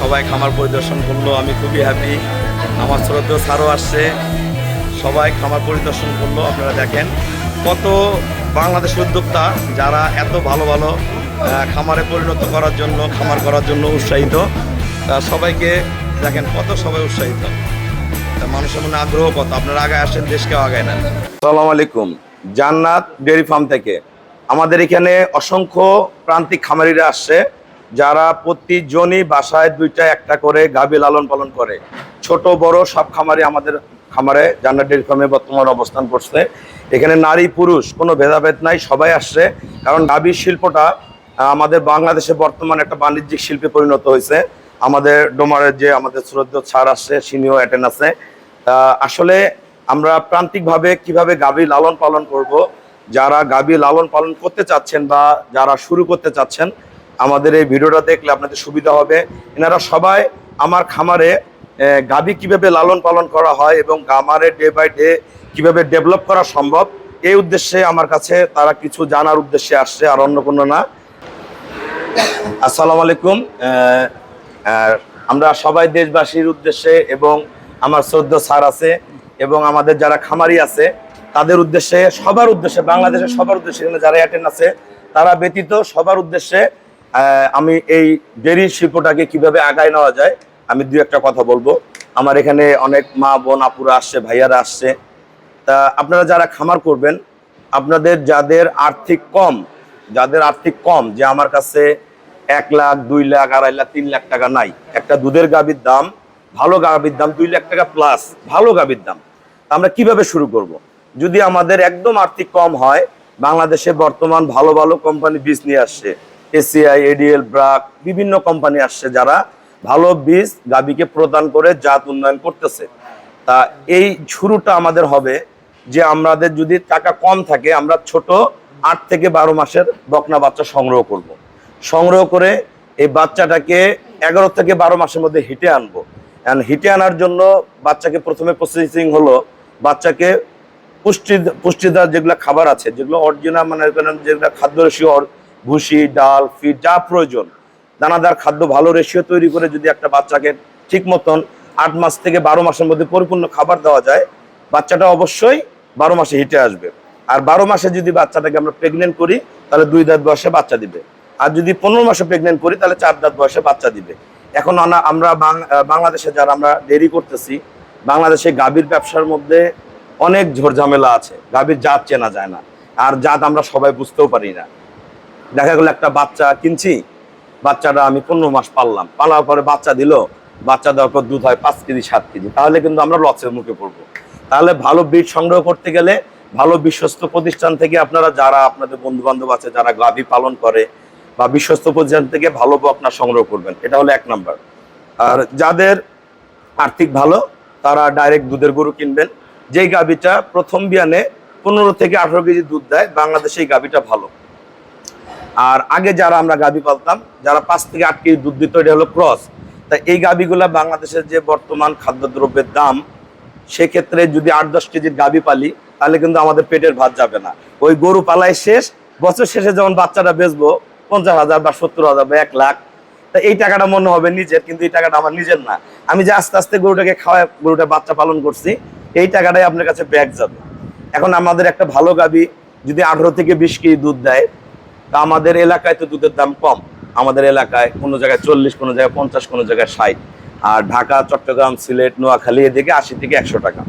সবাই খামার পরিদর্শন করল, আমি খুবই হ্যাপি আমার শ্রদ্ধেয় স্যারও আসছে, সবাই খামার পরিদর্শন করল, আপনারা দেখেন। কত বাংলাদেশের উদ্যোক্তা যারা এত ভালো ভালো খামারে পরিণত করার জন্য, খামার করার জন্য উৎসাহিত। সবাইকে দেখেন কত সবাই উৎসাহিত। মানুষের মনে আগ্রহ কত, আপনারা আগে আসেন, দেশকেও আগায় নেন। সালাম আলাইকুম। জান্নাত ডেয়ারি ফার্ম থেকে। আমাদের এখানে অসংখ্য প্রান্তিক খামারিরা আসছে। যারা প্রতিজনই বাসায় দুইটা, একটা করে গাভী লালন পালন করে, ছোট, বড় সব খামারে আমাদের খামারে জান্নাত ডেয়ারি ফার্মে বর্তমান অবস্থান করছে। এখানে নারী, পুরুষ কোনো ভেদাভেদ নাই, সবাই আসছে, কারণ গাভীর শিল্পটা আমাদের বাংলাদেশে বর্তমান একটা বাণিজ্যিক শিল্পে পরিণত হয়েছে। আমাদের ডোমারের যে আমাদের শ্রদ্ধেয় ছাড় আসছে সিনিয়র অ্যাটেন্ড আছে আসলে আমরা প্রান্তিকভাবে কীভাবে গাভী লালন পালন করব, যারা গাভী লালন পালন করতে চাচ্ছেন বা যারা শুরু করতে চাচ্ছেন আমাদের এই ভিডিওটা দেখলে আপনাদের সুবিধা হবে। এনারা সবাই আমার খামারে গাভী কীভাবে লালন পালন করা হয় এবং গামারে ডে বাই ডে কীভাবে ডেভেলপ করা সম্ভব, এই উদ্দেশ্যে আমার কাছে তারা কিছু জানার উদ্দেশ্যে আসছে আর অন্য কোনো না। আসসালামু আলাইকুম। আমরা সবাই দেশবাসীর উদ্দেশ্যে এবং আমার শ্রদ্ধ স্যার আছে এবং আমাদের যারা খামারি আছে, তাদের উদ্দেশ্যে, সবার উদ্দেশ্যে, বাংলাদেশের সবার উদ্দেশ্যে যারা অ্যাটেন্ড আছে, তারা ব্যতীত সবার উদ্দেশ্যে আমি এই ডেরি শিল্পটাকে কীভাবে আগায় নেওয়া যায়, আমি দু একটা কথা বলব। আমার এখানে অনেক মা, বোন, আপুরা আসছে, ভাইয়ারা আসছে। তা আপনারা যারা খামার করবেন, আপনাদের যাদের আর্থিক কম, যাদের আর্থিক কম, যে আমার কাছে এক লাখ, দুই লাখ, আড়াই লাখ, তিন লাখ টাকা নাই, একটা দুধের গাভীর দাম, ভালো গাভীর দাম, দুই লাখ টাকা প্লাস ভালো গাভীর দাম। আমরা কীভাবে শুরু করব। যদি আমাদের একদম আর্থিক কম হয়, বাংলাদেশে বর্তমান ভালো ভালো কোম্পানি বীজ নিয়ে আসছে এসিআই এডিএল ব্রাক, বিভিন্ন কোম্পানি আসছে যারা ভালো বীজ গাভীকে প্রদান করে জাত উন্নয়ন করতেছে তা এই শুরুটা আমাদের হবে যে আমাদের যদি টাকা কম থাকে, আমরা ছোট আট থেকে বারো মাসের বকনা বাচ্চা সংগ্রহ করব। সংগ্রহ করে এই বাচ্চাটাকে এগারো থেকে বারো মাসের মধ্যে হিটে আনব And হিটে আনার জন্য বাচ্চাকে প্রথমে প্রসেসিং হলো, বাচ্চাকে পুষ্টি পুষ্টিদার যেগুলো খাবার আছে, যেগুলো অরিজিনাল মানে যেগুলো খাদ্য রেশিও ভুসি, ডাল ফিড যা প্রয়োজন। দানাদার খাদ্য, ভালো রেশিও তৈরি করে যদি একটা বাচ্চাকে ঠিক মতন আট মাস থেকে বারো মাসের মধ্যে পরিপূর্ণ খাবার দেওয়া যায়, বাচ্চাটা অবশ্যই বারো মাসে হিটে আসবে। আর বারো মাসে যদি বাচ্চাটাকে আমরা প্রেগনেন্ট করি, তাহলে দুই দাঁত বয়সে বাচ্চা দিবে। আর যদি পনেরো মাসে প্রেগনেন্ট করি, তাহলে চার দাঁত বয়সে বাচ্চা দিবে। এখন আমরা বাংলাদেশে যারা আমরা দেরি করতেছি, বাংলাদেশে গাভীর ব্যবসার মধ্যে অনেক ঝোরঝামেলা আছে। গাভীর জাত চেনা যায় না। আর জাত আমরা সবাই বুঝতেও পারি না। দেখা গেলো একটা বাচ্চা কিনছি, বাচ্চাটা আমি পনেরো মাস পাললাম। পালার পরে বাচ্চা দিল, বাচ্চা দেওয়ার পর দুধ হয় পাঁচ কেজি, সাত কেজি। তাহলে কিন্তু আমরা লসের মুখে পড়ব। তাহলে ভালো বীজ সংগ্রহ করতে গেলে ভালো বিশ্বস্ত প্রতিষ্ঠান থেকে আপনারা যারা আপনাদের বন্ধু বান্ধব আছে, যারা গাভী পালন করে, বা বিশ্বস্ত প্রতিষ্ঠান থেকে ভালো আপনার সংগ্রহ করবেন। এটা হলো এক নাম্বার। আর যাদের আর্থিক ভালো, তারা ডাইরেক্ট দুধের গরু কিনবেন। যেই গাভীটা প্রথম বিয়ানে পনেরো থেকে আঠারো কেজি দুধ দেয়, বাংলাদেশে এই গাভীটা ভালো। আর আগে যারা আমরা গাভী পালতাম, যারা পাঁচ থেকে আট কেজি দুধ দিত, এটা হলো ক্রস। তা এই গাভীগুলা বাংলাদেশের যে বর্তমান খাদ্যদ্রব্যের দাম, সেক্ষেত্রে যদি আট দশ কেজির গাভী পালি, তাহলে কিন্তু আমাদের পেটের ভাত যাবে না। ওই গরু পালায় শেষ, বছর শেষে যখন বাচ্চাটা বেচবো, পঞ্চাশ হাজার বা সত্তর হাজার বা এক লাখ, তা এই টাকাটা মনে হবে নিজের, কিন্তু এই টাকাটা আমার নিজের না। আমি যে আস্তে আস্তে গরুটাকে খাওয়ায় গরুটা বাচ্চা পালন করছি, এই টাকাটাই আপনার কাছে ব্যাগ যাবে। এখন আমাদের একটা ভালো গাভী যদি আঠারো থেকে বিশ কেজি দুধ দেয় তা আমাদের এলাকায় তো দুধের দাম কম। আমাদের এলাকায় কোনো জায়গায় চল্লিশ, কোনো জায়গায় পঞ্চাশ, কোনো জায়গায় ষাট। আর ঢাকা, চট্টগ্রাম, সিলেট, নোয়াখালী এদিকে আশি থেকে একশো টাকা।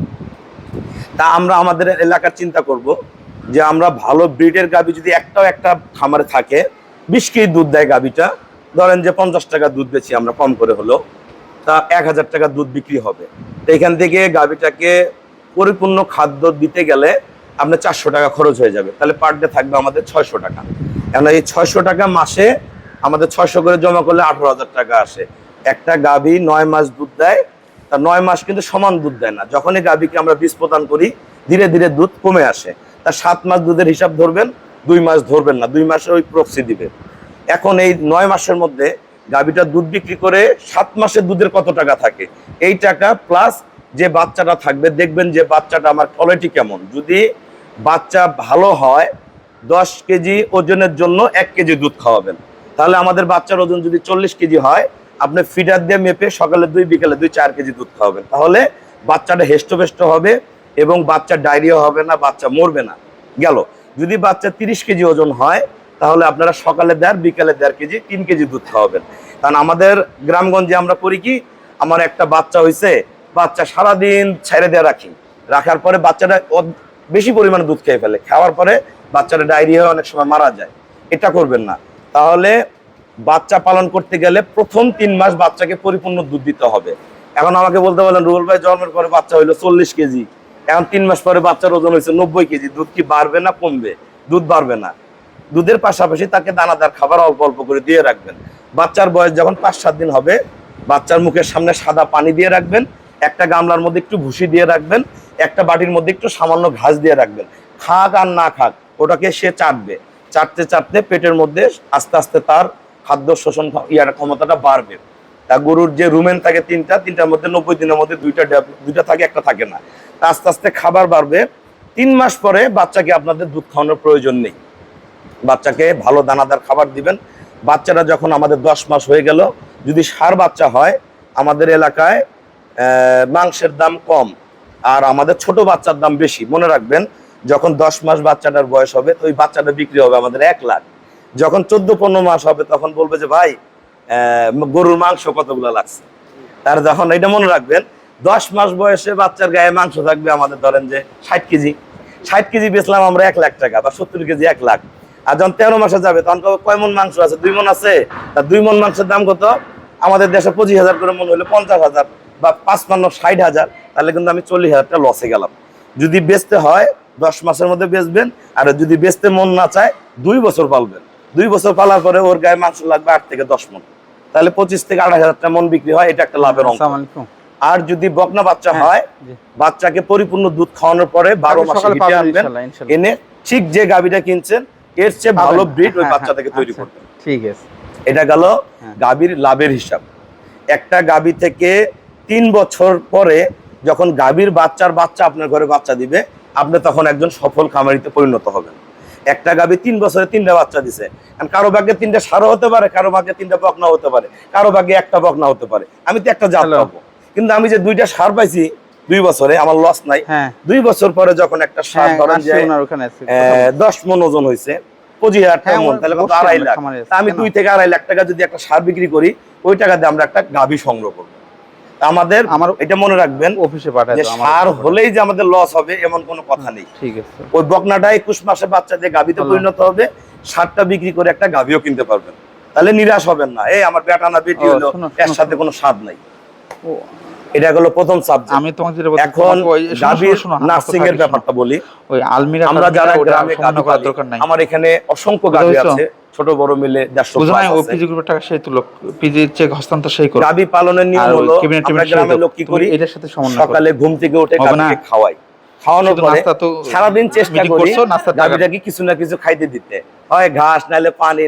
তা আমরা আমাদের এলাকার চিন্তা করব যে আমরা ভালো ব্রিডের গাভী যদি একটাও একটা খামারে থাকে, বিশ কেজি দুধ দেয় গাভীটা ধরেন যে পঞ্চাশ টাকা দুধ বেছি আমরা কম করে হলো তা এক হাজার টাকা দুধ বিক্রি হবে। তো এখান থেকে গাভীটাকে পরিপূর্ণ খাদ্য দিতে গেলে আপনার চারশো টাকা খরচ হয়ে যাবে। তাহলে পার ডে থাকবে আমাদের ছয়শো টাকা। এখন এই ছয়শো টাকা মাসে আমাদের ছয়শো করে জমা করলে আঠারো হাজার টাকা আসে। একটা গাভী নয় মাস দুধ দেয়, তা নয় মাস কিন্তু সমান দুধ দেয় না। যখনই গাভীকে আমরা বীজ প্রদান করি, ধীরে ধীরে দুধ কমে আসে। তা সাত মাস দুধের হিসাব ধরবেন, দুই মাস ধরবেন না, দুই মাসে ওই প্রক্সি দিবে। এখন এই নয় মাসের মধ্যে গাভীটা দুধ বিক্রি করে সাত মাসের দুধের কত টাকা থাকে? এই টাকা প্লাস যে বাচ্চাটা থাকবে, দেখবেন যে বাচ্চাটা আমার কোয়ালিটি কেমন। যদি বাচ্চা ভালো হয় দশ কেজি ওজনের জন্য এক কেজি দুধ খাওয়াবেন। তাহলে আমাদের বাচ্চার ওজন যদি চল্লিশ কেজি হয়, আপনি ফিডার দিয়ে মেপে সকালে দুই, বিকেলে দুই, চার কেজি দুধ খাওয়াবেন। তাহলে বাচ্চাটা হেষ্টবেষ্ট হবে এবং বাচ্চা ডায়রিয়া হবে না, বাচ্চা মরবে না। গেল। যদি বাচ্চা তিরিশ কেজি ওজন হয়, তাহলে আপনারা সকালে দেড়, বিকালে দেড় কেজি, তিন কেজি দুধ খাওয়াবেন। কারণ আমাদের গ্রামগঞ্জে আমরা করি কি, আমার একটা বাচ্চা হয়েছে বাচ্চা সারাদিন ছেড়ে দিয়ে রাখি। রাখার পরে বাচ্চাটা বেশি পরিমাণে দুধ খেয়ে ফেলে। খাওয়ার পরে বাচ্চাটা ডায়রিয়া হয়ে অনেক সময় মারা যায়। এটা করবেন না। তাহলে বাচ্চা পালন করতে গেলে প্রথম তিন মাস বাচ্চাকে পরিপূর্ণ দুধ দিতে হবে। এখন আমাকে বলতে বলেন রুহুল ভাই, জন্মের পরে বাচ্চা হইল চল্লিশ কেজি। এখন তিন মাস পরে বাচ্চার ওজন হয়েছে নব্বই কেজি। দুধ কি বাড়বে না কমবে? দুধ বাড়বে না। দুধের পাশাপাশি তাকে দানাদার খাবার অল্প অল্প করে দিয়ে রাখবেন। বাচ্চার বয়স যখন পাঁচ সাত দিন হবে, বাচ্চার মুখের সামনে সাদা পানি দিয়ে রাখবেন, একটা গামলার মধ্যে একটু ভুসি দিয়ে রাখবেন, একটা বাটির মধ্যে একটু সামান্য ঘাস দিয়ে রাখবেন। খাক আর না খাক ওটাকে সে চাটবে। চাটতে চাটতে পেটের মধ্যে আস্তে আস্তে তার খাদ্য শোষণ ইয়ার ক্ষমতাটা বাড়বে। তা গরুর যে রুমেন থাকে তিনটা, তিনটার মধ্যে নব্বই দিনের মধ্যে দুইটা দুইটা থাকে, একটা থাকে না। তা আস্তে আস্তে খাবার বাড়বে। তিন মাস পরে বাচ্চাকে আপনাদের দুধ খাওয়ানোর প্রয়োজন নেই। বাচ্চাকে ভালো দানাদার খাবার দিবেন। বাচ্চারা যখন আমাদের দশ মাস হয়ে গেল, যদি সার বাচ্চা হয়, আমাদের এলাকায় মাংসের দাম কম, আর আমাদের ছোট বাচ্চার দাম বেশি। মনে রাখবেন যখন দশ মাস বাচ্চাটার বয়স হবে ওই বাচ্চাটা বিক্রি হবে আমাদের এক লাখ। যখন চোদ্দ পনেরো মাস হবে, তখন বলবে যে, ভাই গরুর মাংস কতগুলো লাগছে? তার যখন এটা মনে রাখবেন, দশ মাস বয়সে বাচ্চার গায়ে মাংস থাকবে আমাদের ধরেন যে ষাট কেজি। ষাট কেজি বেচলাম আমরা এক লাখ টাকা, বা সত্তর কেজি এক লাখ। আর যখন তেরো মাসে যাবে, তখন কয় মন মাংস আছে? দুই মন আছে? তা দুই মন মাংসের দাম কত? আমাদের দেশে পঁচিশ হাজার করে মন হলে পঞ্চাশ হাজার বা পাঁচ পান্ন ষাট হাজার। তাহলে কিন্তু আমি চল্লিশ হাজারটা লসে গেলাম। যদি বেচতে হয় দশ মাসের মধ্যে বেচবেন আর যদি বেচতে মন না চায় দুই বছর পালবেন। দুই বছর পালার পরে ওর গায়ে মাংস লাগবে আট থেকে দশ মন। তাহলে পঁচিশ থেকে আড়াই হাজার টাকা মন বিক্রি হয় এটা একটা লাভের আলাইকুম। আর যদি বকনা বাচ্চা হ্যাঁ, হয় বাচ্চাকে পরিপূর্ণ দুধ খাওয়ানোর পরে বারো মাসে হিটে আনবেন। এনে ঠিক যে গাবিটা কিনছেন এর চেয়ে ভালো ব্রিড ওই হ্যাঁ, বাচ্চা হ্যাঁ, থেকে তৈরি আচ্ছা, করবেন। ঠিক আছে। এটা গেল। গাবির লাভের হিসাব। একটা গাবি থেকে তিন বছর পরে যখন গাবির বাচ্চার বাচ্চা আপনার ঘরে বাচ্চা দিবে আপনি তখন একজন সফল খামারিতে পরিণত হবেন। একটা গাবি তিন বছরে তিনটা বাচ্চা দিছে। কারণ কারও ভাগ্যে তিনটা সারও হতে পারে কারও ভাগ্যে তিনটা বকনা হতে পারে কারও ভাগ্যে একটা বকনা হতে পারে। আমি তো একটা জাত পাবো। কিন্তু আমি যে দুইটা সার পাইছি দুই বছরে আমার লস নাই। হ্যাঁ। দুই বছর পরে যখন একটা সার হ্যাঁ ধরেন যে দশ মন ওজন হয়েছে পঁচিশ হাজার টাকা হ্যাঁ, মন তাহলে আড়াই লাখ? আমি দুই থেকে আড়াই লাখ টাকা যদি একটা সার বিক্রি করি ওই টাকা দিয়ে আমরা একটা গাভী সংগ্রহ করব। আমাদের আমার এটা মনে রাখবেন অফিসে পাঠায় আমার সার হলেই যে আমাদের লস হবে এমন কোনো কথা নেই। ঠিক আছে। ওই বকনাটা একুশ মাসে বাচ্চা যে গাভীতে পরিণত হবে সারটা বিক্রি করে একটা গাভীও কিনতে পারবেন। তাহলে নিরাশ হবেন না। এই আমার বেটা না বেটি হলো এর সাথে কোনো স্বাদ নাই। ও, এটা হলো প্রথম সাবজেক্ট আমি তোমাকে যেটা এখন গাভীর নার্সিং এর ব্যাপারটা বলি। ওই আলমিরা আমরা যারা গ্রামে কাজ করার দরকার নাই। আমার এখানে অসংখ্য গাড়ি গাভী আছে ছোট বড় মিলে দেড়শো পিজি গ্রুপের টাকা সেই তুলো চেক হস্তান্তর সেই করো। গাভী পালনের নিয়ম হলো আমরা গ্রামের লোক কি করি এটার সাথে সকালে ঘুম থেকে উঠে গাভীকে খাওয়াই। খাওয়ানোর পরে সারাদিন চেষ্টা করি গাভীটাকে কিছু না কিছু খাইতে দিতে। হয় ঘাস পানি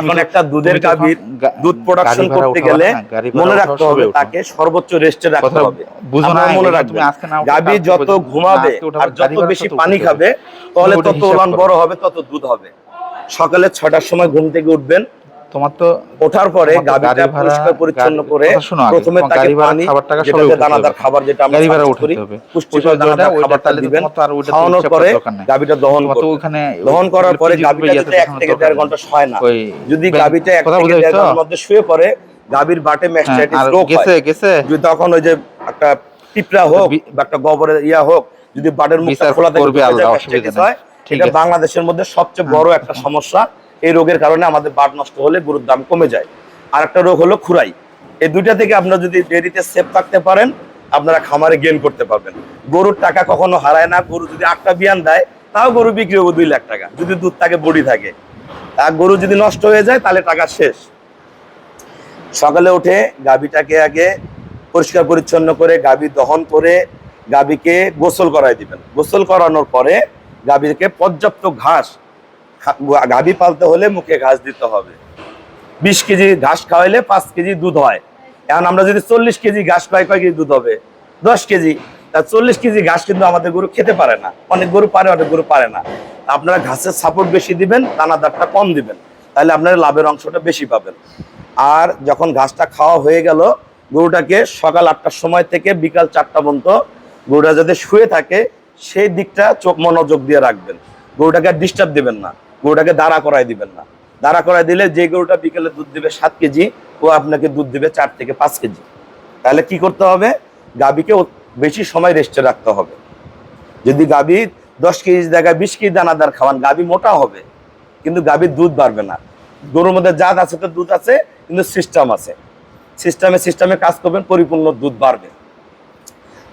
এখন একটা দুধের গাভীর দুধ প্রোডাকশন করতে গেলে মনে রাখতে হবে তাকে সর্বোচ্চ রেস্টে রাখতে হবে। মনে গাভী যত ঘুমাবে আর যত বেশি পানি খাবে তাহলে তত ওলান বড় হবে তত দুধ হবে। সকালে ছটার সময় ঘুম থেকে উঠবেন তোমার তো ওঠার পরে তোমার তো গাভীটা গাড়ি ভাড়া, পরিষ্কার পরিচ্ছন্ন করে প্রথমে তাকে পানি খাবার টাকা সবই দানাদার খাবার যেটা আমরা গাড়ি ভাড়া উঠাতে হবে। পুষ্টিকর দানাদার খাবারটা দিবেন। আর ওইটা খাওয়ানোর পরে দহন তোমার তো করবেন। ওখানে দহন করার পরে যদি থেকে ঘণ্টা। না। যদি থেকে ঘণ্টার মধ্যে শুয়ে পড়ে গাভীর বাটে হ্যাঁ, ম্যাস্টাইটিস রোগ গেছে গেছে। যদি তখন ওই যে একটা পিঁপড়া হোক বা একটা গোবরের ইয়া হোক যদি বাটের মুখটা খোলা থেকে ঠিক আছে। বাংলাদেশের মধ্যে সবচেয়ে বড় একটা সমস্যা। এই রোগের কারণে আমাদের বাট নষ্ট হলে গরুর দাম কমে যায়। আর একটা রোগ হলো খুরাই। এই দুইটা থেকে আপনারা যদি ডেরিতে সেফ থাকতে পারেন, আপনারা খামারে গেন করতে পারবেন। গরুর টাকা কখনো হারায় না। গরু যদি আটটা বিয়ান দেয়, তাও গরু বিক্রি হবে দুই লাখ টাকা। যদি দুধ থাকে, বডি থাকে। আর গরু যদি নষ্ট হয়ে যায়, তাহলে টাকা শেষ। সকালে উঠে গাভীটাকে আগে পরিষ্কার পরিচ্ছন্ন করে, গাভী দহন করে, গাভীকে গোসল করাই দিবেন। গোসল করানোর পরে গাভীকে পর্যাপ্ত ঘাস গাভী পালতে হলে মুখে ঘাস দিতে হবে। বিশ কেজি ঘাস খাওয়াইলে পাঁচ কেজি দুধ হয়। এখন আমরা যদি চল্লিশ কেজি ঘাস খাই কয় কেজি দুধ হবে? দশ কেজি। তা চল্লিশ কেজি ঘাস কিন্তু আমাদের গরু খেতে পারে না। অনেক গরু পারে, অনেক গরু পারে না। আপনারা ঘাসের সাপোর্ট বেশি দিবেন দানাদারটা কম দিবেন। তাহলে আপনারা লাভের অংশটা বেশি পাবেন। আর যখন ঘাসটা খাওয়া হয়ে গেল, গরুটাকে সকাল আটটার সময় থেকে বিকাল চারটা পর্যন্ত গরুটা যাতে শুয়ে থাকে, সেই দিকটা চোখ মনোযোগ দিয়ে রাখবেন। গরুটাকে আর ডিস্টার্ব দিবেন না। গরুটাকে দাঁড়া করায় দিবেন না। দাঁড়া করায় দিলে যে গরুটা বিকেলে দুধ দিবে সাত কেজি, ও আপনাকে দুধ দিবে চার থেকে পাঁচ কেজি। তাহলে কি করতে হবে? গাভীকে ও- বেশি সময় রেস্টে রাখতে হবে। যদি গাভী দশ কেজি জায়গায় বিশ কেজি দানাদার খাওয়ান, গাভী মোটা হবে, কিন্তু গাভীর দুধ বাড়বে না। গরুর মধ্যে জাত আছে তো দুধ আছে, কিন্তু সিস্টেম আছে। সিস্টেমে সিস্টেমে কাজ করবেন, পরিপূর্ণ দুধ বাড়বে।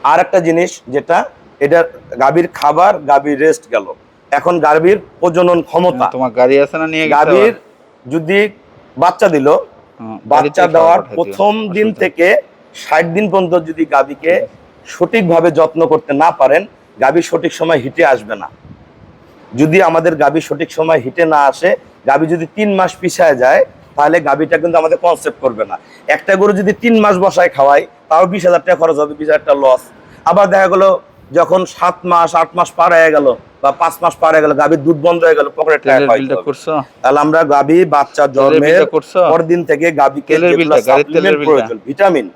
আর একটা জিনিস যেটা, এটা গাভীর খাবার, গাভীর রেস্ট গেল। এখন গাভীর প্রজনন ক্ষমতা। তোমার গাড়ি আছে না নিয়ে গাভীর যদি বাচ্চা দিল বাচ্চা দেওয়ার প্রথম দিন থেকে ষাট দিন পর্যন্ত যদি গাভীকে সঠিকভাবে যত্ন করতে না পারেন গাভী সঠিক সময় হিটে আসবে না। যদি আমাদের গাভী সঠিক সময় হিটে না আসে গাভী যদি তিন মাস পিছায় যায় তাহলে গাভীটা কিন্তু আমাদের কনসেপ্ট করবে না। একটা গরু যদি তিন মাস বসায় খাওয়াই তাও বিশ হাজার টাকা খরচ হবে বিশ হাজার টাকা লস আবার দেখা গেলো যখন সাত মাস আট মাস পার হয়ে গেল বা পাঁচ মাস পার হয়ে গেল গাভীর দুধ বন্ধ হয়ে গেল। করছ? তাহলে আমরা গাভী বাচ্চা তেলের জন্মের পরদিন থেকে গাভীকে। প্রয়োজন ভিটামিন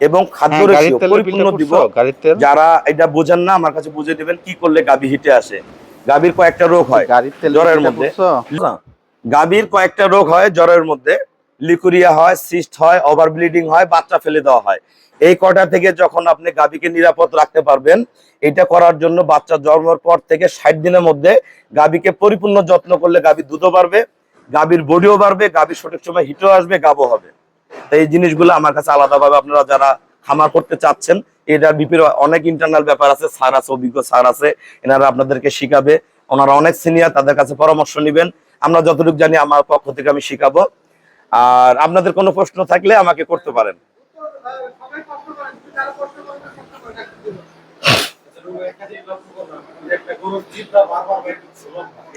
এবং খাদ্য হ্যাঁ, তেলের পরিপূর্ণ দিব। যারা এটা বোঝেন না আমার কাছে বুঝে দিবেন কি করলে গাভী হিটে আসে? গাভীর কয়েকটা রোগ হয় জ্বরের মধ্যে। গাভীর কয়েকটা রোগ হয় জ্বরের মধ্যে। লিকুরিয়া হয় সিস্ট হয় ওভার ব্লিডিং হয় বাচ্চা ফেলে দেওয়া হয়। এই কটা থেকে যখন আপনি গাভীকে নিরাপদ রাখতে পারবেন, এটা করার জন্য বাচ্চা জন্মের পর থেকে ষাট দিনের মধ্যে গাভীকে পরিপূর্ণ যত্ন করলে গাভী দুধও বাড়বে, গাভীর বডিও বাড়বে, গাভীর সঠিক সময় হিটও আসবে, গাবও হবে। তো এই জিনিসগুলো আমার কাছে আলাদাভাবে আপনারা যারা খামার করতে চাচ্ছেন, এটার বিপির অনেক ইন্টারনাল ব্যাপার আছে, স্যার আছে, অভিজ্ঞ স্যার আছে, এনারা আপনাদেরকে শিখাবে। ওনারা অনেক সিনিয়র তাদের কাছে পরামর্শ নেবেন। আমরা যতটুকু জানি আমার পক্ষ থেকে আমি শিখাবো। আর আপনাদের কোনো প্রশ্ন থাকলে আমাকে করতে পারেন।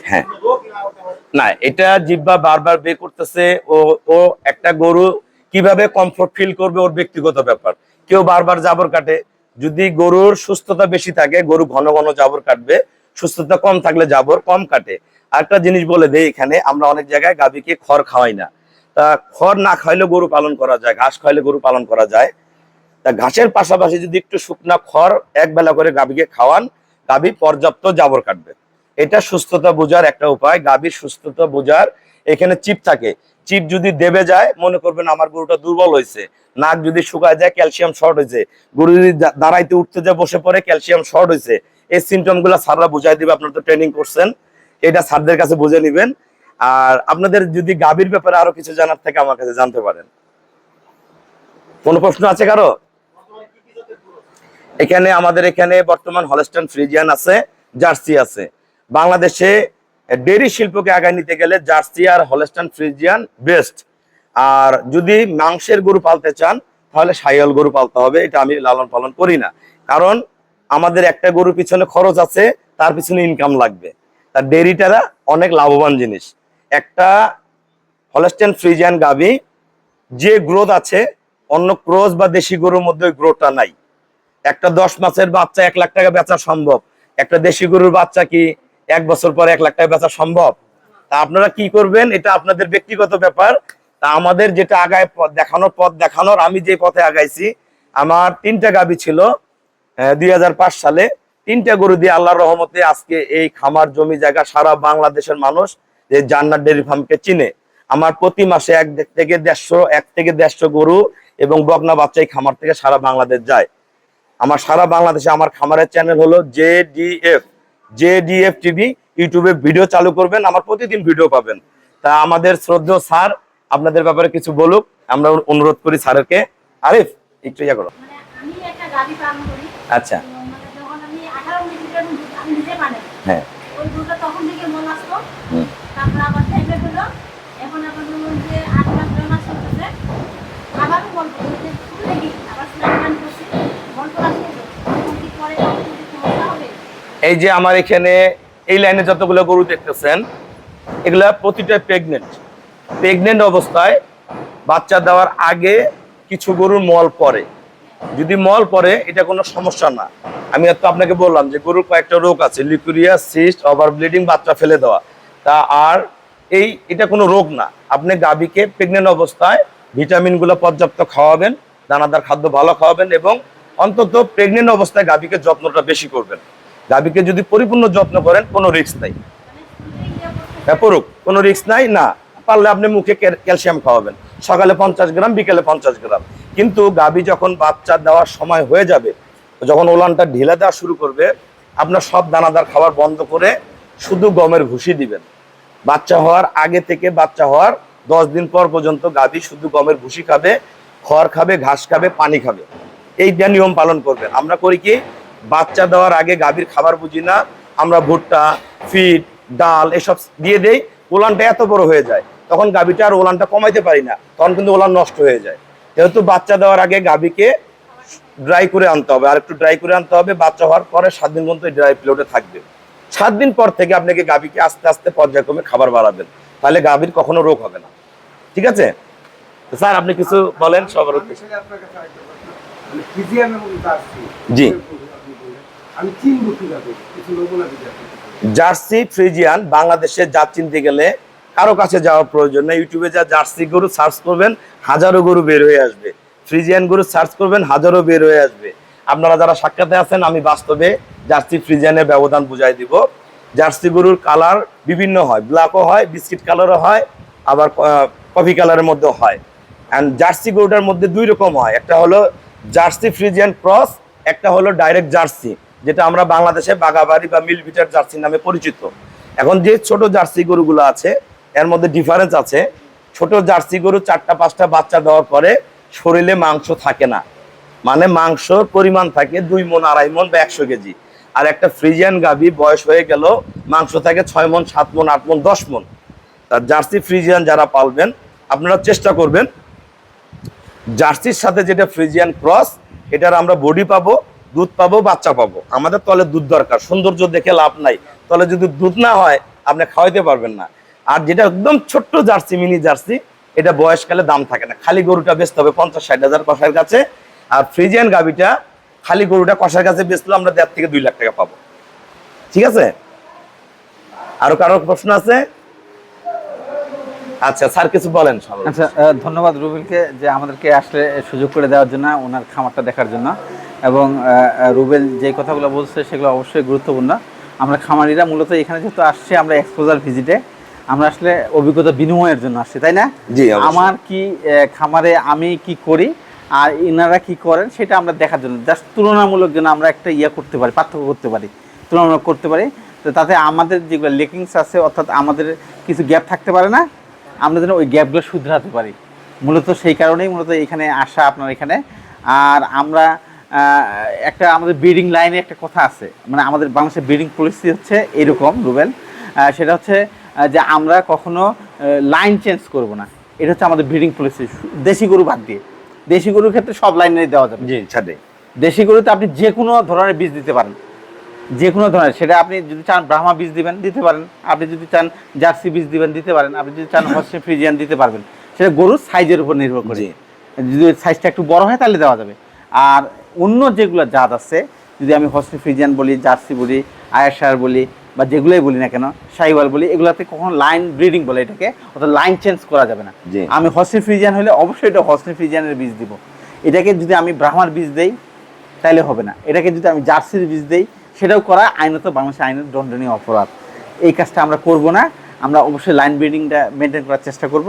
হ্যাঁ। না, এটা জিব্বা বারবার বে করতেছে, ও ও একটা গরু কীভাবে কমফোর্ট ফিল করবে ওর ব্যক্তিগত ব্যাপার। কেউ বারবার জাবর কাটে। যদি গরুর সুস্থতা বেশি থাকে, গরু ঘন ঘন জাবর কাটবে, সুস্থতা কম থাকলে জাবর কম কাটে। আরেকটা জিনিস বলে দেয় এখানে, আমরা অনেক জায়গায় গাভীকে খড় খাওয়াই না। তা খড় না খাইলে গরু পালন করা যায়, ঘাস খাইলে গরু পালন করা যায়। তা ঘাসের পাশাপাশি যদি একটু শুকনা খড় এক বেলা করে গাভীকে খাওয়ান, গাভী পর্যাপ্ত জাবর কাটবে। এটা সুস্থতা বোঝার একটা উপায়, গাভীর সুস্থতা বোঝার এখানে চিপ থাকে। চিপ যদি দেবে যায়, মনে করবেন আমার গরুটা দুর্বল হয়েছে। নাক যদি শুকায় যায়, ক্যালসিয়াম শর্ট হয়েছে। গরু যদি দাঁড়াইতে উঠতে যায়, বসে পড়ে, ক্যালসিয়াম শর্ট হয়েছে। এই সিমটমগুলা স্যাররা বুঝাই দিবে, আপনারা তো ট্রেনিং করছেন। এটা স্যারদের কাছে বুঝে নিবেন। আর আপনাদের যদি গাভীর ব্যাপারে আরও কিছু জানার থেকে আমার কাছে জানতে পারেন। কোনো প্রশ্ন আছে কারও? এখানে আমাদের এখানে বর্তমান হলস্টাইন ফ্রিজিয়ান আছে, জার্সি আছে। বাংলাদেশে ডেরি শিল্পকে আগায় নিতে গেলে জার্সি আর হলস্টাইন ফ্রিজিয়ান বেস্ট। আর যদি মাংসের গরু পালতে চান, তাহলে সাইয়াল গরু পালতে হবে, এটা আমি লালন পালন করি না। কারণ আমাদের একটা গরুর পিছনে খরচ আছে, তার পিছনে ইনকাম লাগবে। তার ডেরিটারা অনেক লাভবান জিনিস। একটা হলস্টাইন ফ্রিজিয়ান গাভি, যে গ্রোথ আছে, অন্য ক্রোজ বা দেশি গরুর মধ্যে ওই গ্রোথটা নাই। একটা দশ মাসের বাচ্চা এক লাখ টাকা বেচা সম্ভব। একটা দেশি গরুর বাচ্চা কি এক বছর পরে এক লাখ টাকা বেচা সম্ভব? তা আপনারা কি করবেন? এটা আপনাদের ব্যক্তিগত ব্যাপার। তা আমাদের যেটা আগায় পথ দেখানোর পথ দেখানোর, আমি যে পথে আগাইছি, আমার তিনটা গাবি ছিল দুই হাজার পাঁচ সালে। তিনটা গরু দিয়ে আল্লাহর রহমতে আজকে এই খামার, জমি, জায়গা সারা বাংলাদেশের মানুষ যে জান্নাত ডেয়ারি ফার্মকে চিনে। আমার প্রতি মাসে এক থেকে দেড়শো এক থেকে দেড়শো গরু এবং বকনা বাচ্চা এই খামার থেকে সারা বাংলাদেশ যায়। আমার সারা বাংলাদেশে আমার খামারের চ্যানেল হলো J DF J DF TV ইউটিউবে ভিডিও চালু করবেন আমার প্রতিদিন ভিডিও পাবেন। তা আমাদের শ্রদ্ধেয় স্যার আপনাদের ব্যাপারে কিছু বলুক আমরা অনুরোধ করি স্যারকে। আরিফ একটু ইয়া করো। মানে আচ্ছা। মানে হ্যাঁ। এই যে আমার এখানে এই লাইনে যতগুলো গরু দেখতেছেন, এগুলা প্রতিটা প্রেগনেন্ট প্রেগনেন্ট অবস্থায় বাচ্চা দেওয়ার আগে কিছু গরুর মল পরে যদি মল পরে এটা কোনো সমস্যা না। আমি তো আপনাকে বললাম যে গরুর কয়েকটা রোগ আছে, লিকুরিয়া, সিস্ট ওভার ব্লিডিং বাচ্চা ফেলে দেওয়া। তা আর এই, এটা কোনো রোগ না। আপনি গাভীকে প্রেগনেন্ট অবস্থায় ভিটামিনগুলো পর্যাপ্ত খাওয়াবেন, দানাদার খাদ্য ভালো খাওয়াবেন এবং অন্তত প্রেগনেন্ট অবস্থায় গাভীকে যত্নটা বেশি করবেন। গাভীকে যদি পরিপূর্ণ যত্ন করেন, কোনো রিস্ক নাই। পড়ুক কোনো রিস্ক নাই, না। পারলে আপনি মুখে ক্যালসিয়াম খাওয়াবেন। সকালে পঞ্চাশ গ্রাম, বিকেলে পঞ্চাশ গ্রাম। কিন্তু গাভী যখন বাচ্চা দেওয়ার সময় হয়ে যাবে, যখন ওলানটা ঢিলা দেওয়া শুরু করবে, আপনার সব দানাদার খাবার বন্ধ করে শুধু গমের ভুসি দিবেন। বাচ্চা হওয়ার আগে থেকে বাচ্চা হওয়ার দশ দিন পর পর্যন্ত গাভী শুধু গমের ভুসি খাবে, খড় খাবে, ঘাস খাবে, পানি খাবে। এইটা নিয়ম পালন করবেন। আমরা করি কি, বাচ্চা দেওয়ার আগে গাভীর খাবার বুঝি না, আমরা ভুট্টা, ফিড, ডাল এসব দিয়ে দেই, ওলানটা এত বড় হয়ে যায়, তখন গাভীটা আর ওলানটা কমাইতে পারি না, তখন কিন্তু ওলান নষ্ট হয়ে যায়। যেহেতু বাচ্চা দেওয়ার আগে গাভীকে ড্রাই করে আনতে হবে আর একটু ড্রাই করে আনতে হবে, বাচ্চা হওয়ার পরে সাত দিন পর্যন্ত ড্রাই প্লেটে থাকবে। সাত দিন পর থেকে আপনাকে গাভীকে আস্তে আস্তে পর্যায়ক্রমে খাবার বাড়াবেন? তাহলে গাভীর কখনো রোগ হবে না। ঠিক আছে? স্যার আপনি কিছু বলেন সবার জি। জার্সি ফ্রিজিয়ান বাংলাদেশে জাত চিনতে গেলে কারও কাছে যাওয়ার প্রয়োজন নেই। ইউটিউবে যা জার্সি গরু সার্চ করবেন হাজারো গরু বের হয়ে আসবে। ফ্রিজিয়ান গরু সার্চ করবেন হাজারো বের হয়ে আসবে। আপনারা যারা সাক্ষাতে আছেন, আমি বাস্তবে জার্সি ফ্রিজিয়ানের ব্যবধান বুঝাই দিব। জার্সি গরুর কালার বিভিন্ন হয়। ব্ল্যাকও হয়, বিস্কিট কালারও হয়, আবার কফি কালারের মধ্যেও হয়। অ্যান্ড জার্সি গরুটার মধ্যে দুই রকম হয়। একটা হলো জার্সি ফ্রিজিয়ান ক্রস, একটা হলো ডাইরেক্ট জার্সি, যেটা আমরা বাংলাদেশে বাগাবাড়ি বা মিলভিটার জার্সি নামে পরিচিত। এখন যে ছোট জার্সি গরুগুলো আছে, এর মধ্যে ডিফারেন্স আছে। ছোট জার্সি গরু চারটা, পাঁচটা বাচ্চা দেওয়ার পরে শরীরে মাংস থাকে না। মানে মাংসর পরিমাণ থাকে দুই মন আড়াই মন বা একশো কেজি। আর একটা ফ্রিজিয়ান গাভী বয়স হয়ে গেল, মাংস থাকে ছয় মন সাত মন আট মন দশ মন তার জার্সি ফ্রিজিয়ান যারা পালবেন, আপনারা চেষ্টা করবেন। জার্সির সাথে যেটা ফ্রিজিয়ান ক্রস, এটার আমরা বডি পাবো, দুধ পাবো, বাচ্চা পাবো। আমাদের তলে দুধ দরকার, সৌন্দর্য দেখে লাভ নাই। তলে যদি দুধ না হয়, আপনি খাওয়াইতে পারবেন না। আর যেটা একদম ছোট্ট জার্সি, মিনি জার্সি, এটা বয়সকালে দাম থাকে না। খালি গরুটা বেচতে হবে পঞ্চাশ, ষাট হাজার কষার কাছে আর ফ্রিজিয়ান গাভিটা খালি গরুটা কষার কাছে বেচলে আমরা দেড় থেকে দুই লাখ টাকা পাবো। ঠিক আছে? আরও কারও প্রশ্ন আছে? আচ্ছা স্যার কিছু বলেন আচ্ছা ধন্যবাদ রুবেলকে যে আমাদেরকে আসলে সুযোগ করে দেওয়ার জন্য ওনার খামারটা দেখার জন্য। এবং রুবেল যে কথাগুলো বলছে সেগুলো অবশ্যই গুরুত্বপূর্ণ। আমরা খামারিরা মূলত এখানে যেহেতু আসছি আমরা এক্সপোজার ভিজিটে আমরা আসলে অভিজ্ঞতা বিনিময়ের জন্য আসছি তাই না? আমার কি খামারে আমি কি করি আর ইনারা কি করেন সেটা আমরা দেখার জন্য জাস্ট তুলনামূলক যেন আমরা একটা ইয়ে করতে পারি, পার্থক্য করতে পারি, তুলনামূলক করতে পারি, তো তাতে আমাদের যেগুলো লেকিংস আছে, অর্থাৎ আমাদের কিছু গ্যাপ থাকতে পারে না, আমরা যেন ওই গ্যাপগুলো শুধরাতে পারি। মূলত সেই কারণেই মূলত এখানে আসা আপনার এখানে। আর আমরা একটা আমাদের ব্রিডিং লাইনে একটা কথা আছে মানে আমাদের বাংলাদেশের ব্রিডিং পলিসি হচ্ছে এরকম, রুবেল। সেটা হচ্ছে যে আমরা কখনো লাইন চেঞ্জ করব না। এটা হচ্ছে আমাদের ব্রিডিং পলিসি দেশি গরু বাদ দিয়ে। দেশি গরুর ক্ষেত্রে সব লাইনে দেওয়া যাবে। জি ছাড়ে দেশি গরুতে আপনি যে কোনো ধরনের বীজ দিতে পারেন। যে কোনো ধরনের সেটা আপনি যদি চান ব্রাহ্মা বীজ দিবেন দিতে পারেন। আপনি যদি চান জার্সি বীজ দিবেন দিতে পারেন। আপনি যদি চান হর্ষে ফ্রিজিয়ান দিতে পারবেন। সেটা গরুর সাইজের উপর নির্ভর করে। যদি সাইজটা একটু বড় হয় তাহলে দেওয়া যাবে। আর অন্য যেগুলো জাত আছে যদি আমি হর্ষে ফ্রিজিয়ান বলি জার্সি বলি আয়াসার বলি বা যেগুলোই বলি না কেন সাইওয়াল বলি এগুলাতে কখনো লাইন ব্রিডিং বলে এটাকে অর্থাৎ লাইন চেঞ্জ করা যাবে না। আমি হর্ষে ফ্রিজিয়ান হলে অবশ্যই এটা হর্ষে ফ্রিজিয়ানের বীজ দিব। এটাকে যদি আমি ব্রাহ্মার বীজ দেই তাইলে হবে না। এটাকে যদি আমি জার্সির বীজ দেই সেটাও করা আইনত বাংলাদেশের আইনের দণ্ডনীয় অপরাধ। এই কাজটা আমরা করব না। আমরা অবশ্যই লাইন ব্রিডিংটা মেনটেন করার চেষ্টা করব।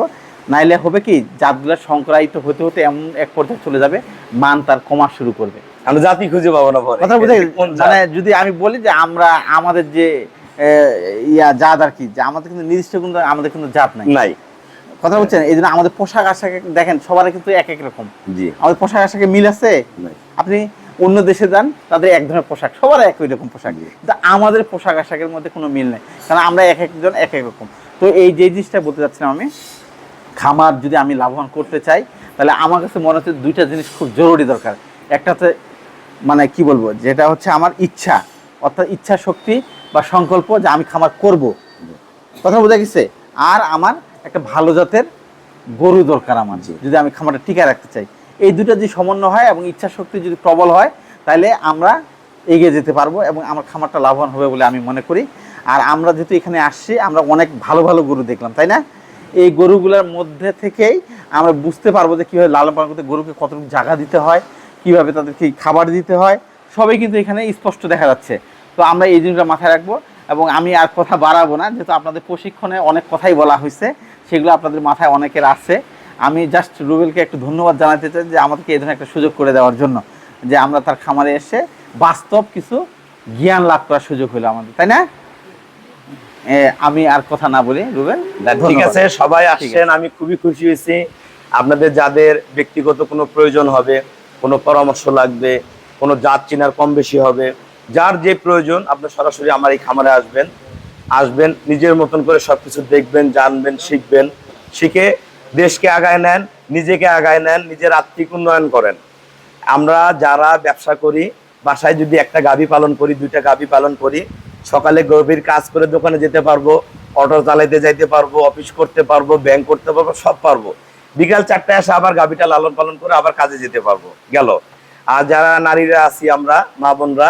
নাইলে হবে কি জাতগুলো সংক্রায়িত হতে হতে এমন এক পর্যায়ে চলে যাবে মান তার কমা শুরু করবে। আমরা জাতি খুঁজে পাবো না পরে। কথা বুঝে মানে যদি আমি বলি যে আমরা আমাদের যে ইয়া জাত আর কি যে আমাদের কিন্তু নির্দিষ্ট কিন্তু আমাদের কিন্তু জাত নাই। নাই। কথা বলছেন এই জন্য আমাদের পোশাক আশাক দেখেন সবার কিন্তু এক এক রকম। জি। আমাদের পোশাক আশাকে মিল আছে? আপনি অন্য দেশে যান তাদের এক ধরনের পোশাক সবার একই রকম পোশাক। কিন্তু আমাদের পোশাক আশাকের মধ্যে কোনো মিল নেই। কারণ আমরা এক একজন এক এক রকম। তো এই যে জিনিসটা বলতে চাচ্ছিলাম আমি খামার যদি আমি লাভবান করতে চাই তাহলে আমার কাছে মনে হচ্ছে দুইটা জিনিস খুব জরুরি দরকার। একটা হচ্ছে মানে কি বলব যেটা হচ্ছে আমার ইচ্ছা অর্থাৎ ইচ্ছা শক্তি বা সংকল্প যে আমি খামার করব। কথা বোঝা গেছে? আর আমার একটা ভালো জাতের গরু দরকার আমার। যদি আমি খামারটা টিকে রাখতে চাই। এই দুটো যদি সমন্বয় হয় এবং ইচ্ছা শক্তি যদি প্রবল হয় তাহলে আমরা এগিয়ে যেতে পারব এবং আমার খামারটা লাভবান হবে বলে আমি মনে করি। আর আমরা যেহেতু এখানে আসছি আমরা অনেক ভালো ভালো গরু দেখলাম তাই না? এই গরুগুলোর মধ্যে থেকেই আমরা বুঝতে পারব যে কীভাবে লালন পালন করতে গরুকে কতটুকু জায়গা দিতে হয় কীভাবে তাদেরকে খাবার দিতে হয় সবই কিন্তু এখানে স্পষ্ট দেখা যাচ্ছে। তো আমরা এই জিনিসটা মাথায় রাখব এবং আমি আর কথা বাড়াবো না যেহেতু আপনাদের প্রশিক্ষণে অনেক কথাই বলা হয়েছে সেগুলো আপনাদের মাথায় অনেকের আছে। আমি জাস্ট রুবেলকে একটু ধন্যবাদ জানাতে চাই যে আমাদেরকে এই ধরনের একটা সুযোগ করে দেওয়ার জন্য যে আমরা তার খামারে এসে বাস্তব কিছু জ্ঞান লাভ করার সুযোগ হলো আমাদের তাই না? আমি আর কথা না বলি রুবেল ঠিক আছে সবাই আসছেন আমি খুবই খুশি হয়েছি। আপনাদের যাদের ব্যক্তিগত কোনো প্রয়োজন হবে কোনো পরামর্শ লাগবে, কোনো জাত চিনার কম বেশি হবে। যার যে প্রয়োজন, আপনি সরাসরি আমার এই খামারে আসবেন। আসবেন, নিজের মতন করে সব কিছু দেখবেন, জানবেন, শিখবেন। শিখে দেশকে আগায় নেন, নিজেকে আগায় নেন, নিজের আর্থিক উন্নয়ন করেন। আমরা যারা ব্যবসা করি, বাসায় যদি একটা গাভী পালন করি, দুইটা গাভী পালন করি, সকালে গভীর কাজ করে দোকানে যেতে পারব, অটো চালাইতে যাইতে পারব, অফিস করতে পারব, ব্যাংক করতে পারব, সব পারব। বিকাল চারটায় আসে আবার গাভীটা লালন পালন করে আবার কাজে যেতে পারব। গেল। আর যারা নারীরা আছি আমরা, মা বোনরা,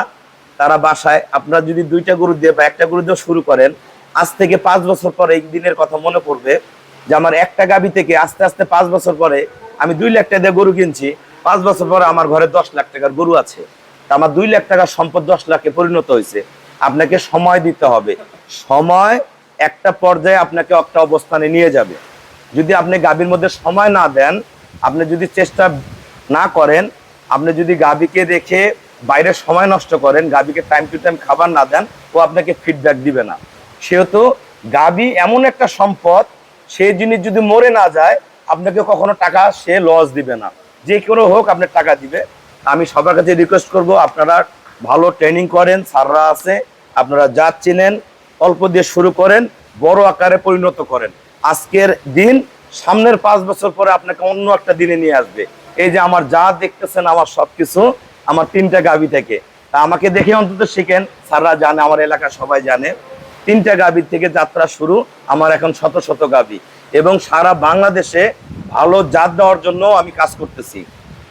তারা বাসায়, আপনারা যদি দুইটা গরু দিয়ে বা একটা গরু দিয়ে শুরু করেন, আজ থেকে পাঁচ বছর পরে এই দিনের কথা মনে পড়বে যে আমার একটা গাভী থেকে আস্তে আস্তে পাঁচ বছর পরে আমি দুই লাখ টাকা দিয়ে গরু কিনছি, পাঁচ বছর পরে আমার ঘরে দশ লাখ টাকার গরু আছে। তা আমার দুই লাখ টাকার সম্পদ দশ লাখে পরিণত হয়েছে। আপনাকে সময় দিতে হবে। সময় একটা পর্যায়ে আপনাকে একটা অবস্থানে নিয়ে যাবে। যদি আপনি গাভীর মধ্যে সময় না দেন, আপনি যদি চেষ্টা না করেন, আপনি যদি গাভীকে রেখে বাইরে সময় নষ্ট করেন, গাভীকে টাইম টু টাইম খাবার না দেন, ও আপনাকে ফিডব্যাক দিবে না। সেহেতু গাভী এমন একটা সম্পদ সেই জিনিস যদি মরে না যায়, আপনাকে কখনো টাকা সে লস দিবে না। যে কোনো হোক আপনার টাকা দিবে। আমি সবার কাছে রিকোয়েস্ট করব, আপনারা ভালো ট্রেনিং করেন, স্যাররা আছে, আপনারা যা চিনেন, অল্প দিয়ে শুরু করেন, বড় আকারে পরিণত করেন। আজকের দিন, সামনের পাঁচ বছর পরে আপনাকে অন্য একটা দিনে নিয়ে আসবে। এই যে আমার যা দেখতেছেন, আমার সবকিছু, আমার তিনটা গাভী থেকে। তা আমাকে দেখে অন্তত শিখেন, স্যাররা জানে, আমার এলাকা সবাই জানে। তিনটা গাভী থেকে যাত্রা শুরু, আমার এখন শত শত গাভী এবং সারা বাংলাদেশে ভালো জাত দেওয়ার জন্য আমি কাজ করতেছি।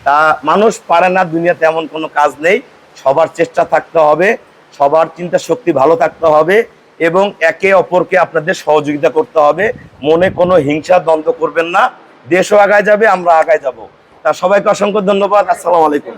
তা মানুষ পারে না দুনিয়াতে এমন কোনো কাজ নেই। সবার চেষ্টা থাকতে হবে, সবার চিন্তা শক্তি ভালো থাকতে হবে। এবং একে অপরকে আপনাদের সহযোগিতা করতে হবে। মনে কোনো হিংসা, দ্বন্দ্ব করবেন না। দেশও আগায় যাবে, আমরা আগায় যাব। তা সবাইকে অসংখ্য ধন্যবাদ। আসসালামু আলাইকুম।